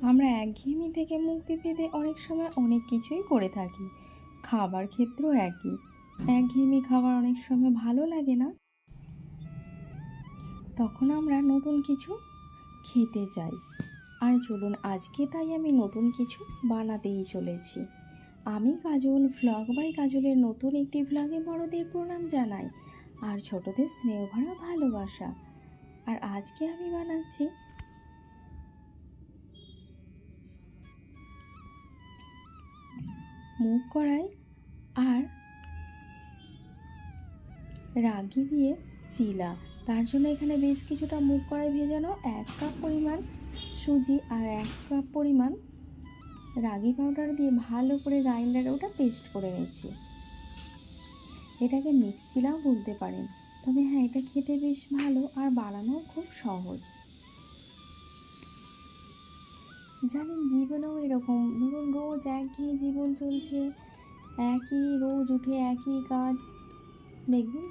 আমরা একঘেয়েমি থেকে মুক্তি পেতে অনেক সময় অনেক কিছুই করে থাকি। খাবার ক্ষেত্রেও একই। একঘেয়েমি খাবার অনেক সময় ভালো লাগে না। তখন আমরা নতুন কিছু খেতে চাই। আর চলুন, আজকে তাই আমি নতুন কিছু বানাতেই চলেছি। আমি কাজল ভ্লগ বাই কাজলের নতুন একটি ভ্লগে বড়দের প্রণাম জানাই। আর ছোটদের স্নেহ ভরা ভালোবাসা। আর আজকে আমি বানাচ্ছি মুগ কড়াই আর রাগি দিয়ে চিলা। তার জন্য এখানে বেশ কিছুটা মুগ কড়াই ভেজানো, এক কাপ পরিমাণ সুজি আর এক কাপ পরিমাণ রাগি পাউডার দিয়ে ভালো করে গ্রাইন্ডারে ওটা পেস্ট করে নিচ্ছি। এটাকে মিক্স চিলাও বলতে পারেন। তবে হ্যাঁ এটা খেতে বেশ ভালো আর বানানো খুব সহজ। জানেন জীবনেও এরকম। ধরুন রোজ একঘেয়ে জীবন চলছে, একই রোজ উঠে একই কাজ। দেখবেন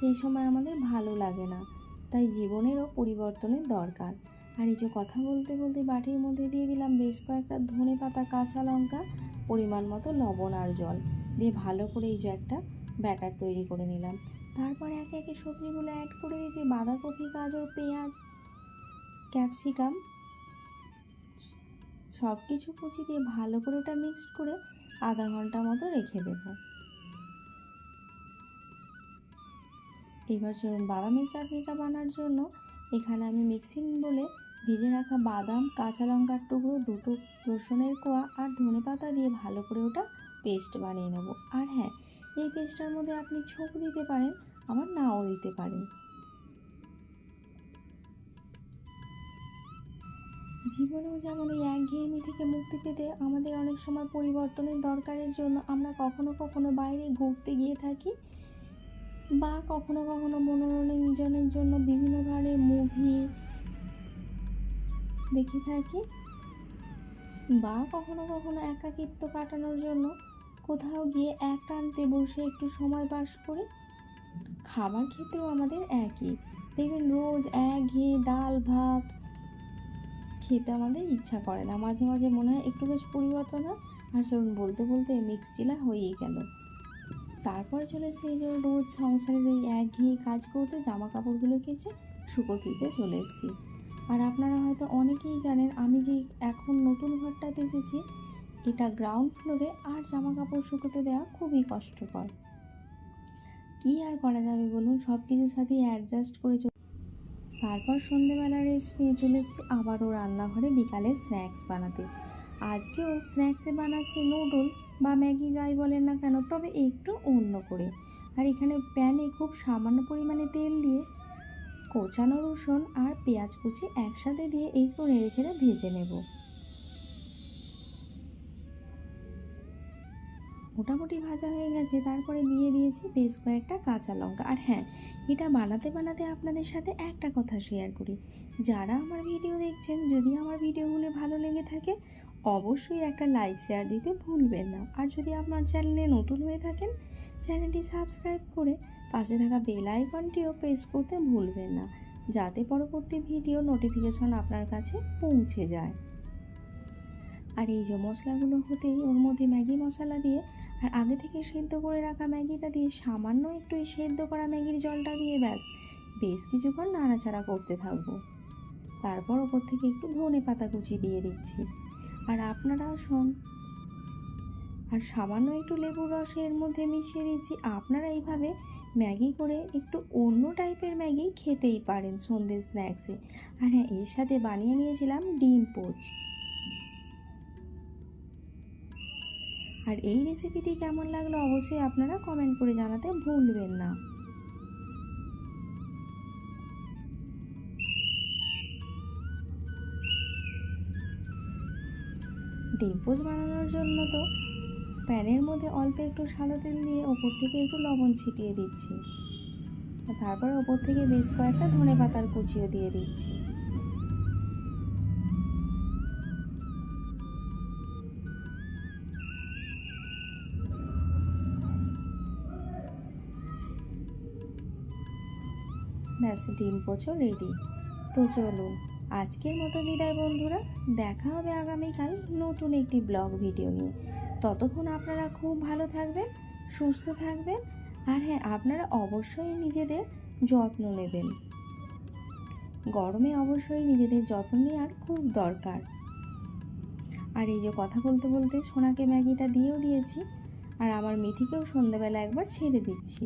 সেই সময় আমাদের ভালো লাগে না। তাই জীবনেরও পরিবর্তনের দরকার। আর এই যে কথা বলতে বলতে বাটির মধ্যে দিয়ে দিলাম বেশ কয়েকটা ধনে পাতা, কাঁচা লঙ্কা, পরিমাণ মতো লবণ আর জল। দিয়ে ভালো করে এই যে একটা ব্যাটার তৈরি করে নিলাম। তারপর একে একে সবজিগুলো অ্যাড করে এই যে বাঁধাকপি, গাজর, পেঁয়াজ ক্যাপসিকাম সব কিছু কুচি দিয়ে ভালো করে ওটা মিক্সড করে আধা ঘণ্টা মতো রেখে দেবো। এবার বাদামের চাটনিটা বানার জন্য এখানে আমি মিক্সিং বলে ভেজে রাখা বাদাম, কাঁচা লঙ্কার টুকরো, দুটো রসুনের কোয়া আর ধনে পাতা দিয়ে ভালো করে ওটা পেস্ট বানিয়ে নেব। আর হ্যাঁ এই পেস্টটার মধ্যে আপনি ছোপ দিতে পারেন, আবার নাও দিতে পারেন। জীবনেও যেমন এই একঘেয়েমি থেকে মুক্তি পেতে আমাদের অনেক সময় পরিবর্তনের দরকারের জন্য আমরা কখনো কখনো বাইরে ঘুরতে গিয়ে থাকি বা কখনো কখনো মনোরঞ্জনের জন্য বিভিন্ন ধরনের মুভি দেখে থাকি বা কখনো কখনো একাকিত্ব কাটানোর জন্য কোথাও গিয়ে একান্তে বসে একটু সময় পাস করি। খাবার খেতেও আমাদের একই। দেখবেন রোজ একঘেয়ে ডাল, ভাত খেতে আমাদের ইচ্ছা করে না। মাঝে মাঝে মনে হয় একটু বেশ পরিবর্তন হয়। আর চলুন বলতে বলতে মিক্সিলা হয়েই গেল। তারপরে চলে সেই যে রোজ সংসারের এই একঘেয়ে কাজ করতে জামা কাপড়গুলো কেচে শুকো দিতে চলে এসেছি। আর আপনারা হয়তো অনেকেই জানেন, আমি যে এখন নতুন ঘরটাতে এসেছি, এটা গ্রাউন্ড ফ্লোরে আর জামা কাপড় শুকোতে দেওয়া খুবই কষ্টকর। কী আর করা যাবে বলুন? সব কিছুর সাথেই অ্যাডজাস্ট করে তারপর সন্ধেবেলা রেস্ট নিয়ে চলে এসেছি আবারও রান্নাঘরে বিকালের স্ন্যাক্স বানাতে। আজকেও স্ন্যাক্সে বানাচ্ছে নুডলস বা ম্যাগি যাই বলেন না কেন, তবে একটু অন্য করে। আর এখানে প্যানে খুব সামান্য পরিমাণে তেল দিয়ে কোচানো রসুন আর পেঁয়াজ কুচি একসাথে দিয়ে একটু নেড়ে ছেড়ে ভেজে নেব। মোটামুটি ভাজা হয়ে গেছে। তারপরে দিয়ে দিয়েছি বেশ কয়েকটা কাঁচা লঙ্কা। আর হ্যাঁ এটা বানাতে বানাতে আপনাদের সাথে একটা কথা শেয়ার করি। যারা আমার ভিডিও দেখছেন, যদি আমার ভিডিওগুলো ভালো লেগে থাকে, অবশ্যই একটা লাইক শেয়ার দিতে ভুলবেন না। আর যদি আপনার চ্যানেলে নতুন হয়ে থাকেন চ্যানেলটি সাবস্ক্রাইব করে পাশে থাকা বেল আইকনটিও প্রেস করতে ভুলবেন না, যাতে পরবর্তী ভিডিও নোটিফিকেশন আপনার কাছে পৌঁছে যায়। আর এই যে মশলাগুলো হতেই, ওর মধ্যে ম্যাগি মশলা দিয়ে আর আগে থেকে সেদ্ধ করে রাখা ম্যাগিটা দিয়ে সামান্য একটু সেদ্ধ করা ম্যাগির জলটা দিয়ে ব্যাস। বেশ কিছুক্ষণ নাড়াচাড়া করতে থাকব। তারপর ওপর থেকে একটু ধনে পাতা কুচি দিয়ে দিচ্ছি। আর আপনারাও শোন। আর সামান্য একটু লেবুর রস এর মধ্যে মিশিয়ে দিচ্ছি। আপনারা এইভাবে ম্যাগি করে একটু অন্য টাইপের ম্যাগি খেতেই পারেন সন্ধ্যে স্ন্যাক্সে। আর হ্যাঁ এর সাথে বানিয়ে নিয়েছিলাম ডিম পোচ। আর এই রেসিপিটি কেমন লাগল অবশ্যই আপনারা কমেন্ট করে জানাতে ভুলবেন না। ডিম পোচ বানানোর জন্য তো প্যানের মধ্যে অল্প একটু সাদা তেল দিয়ে ওপর থেকে একটু লবণ ছিটিয়ে দিচ্ছি। তারপরে ওপর থেকে বেশ কয়েকটা ধনে পাতার কুচিও দিয়ে দিচ্ছি। ব্যাস ডিম পোচো রেডি তো চলুন, আজকের মতো বিদায় বন্ধুরা, দেখা হবে আগামীকাল নতুন একটি ব্লগ ভিডিও নিয়ে। ততক্ষণ আপনারা খুব ভালো থাকবেন, সুস্থ থাকবেন, আর হ্যাঁ আপনারা অবশ্যই নিজেদের যত্ন নেবেন। গরমে অবশ্যই নিজেদের যত্ন নেওয়ার খুব দরকার। আর এই যে কথা বলতে বলতে সোনাকে ম্যাগিটা দিয়েও দিয়েছি, আর আমার মিঠিকেও সন্ধ্যেবেলা একবার ছেড়ে দিচ্ছি।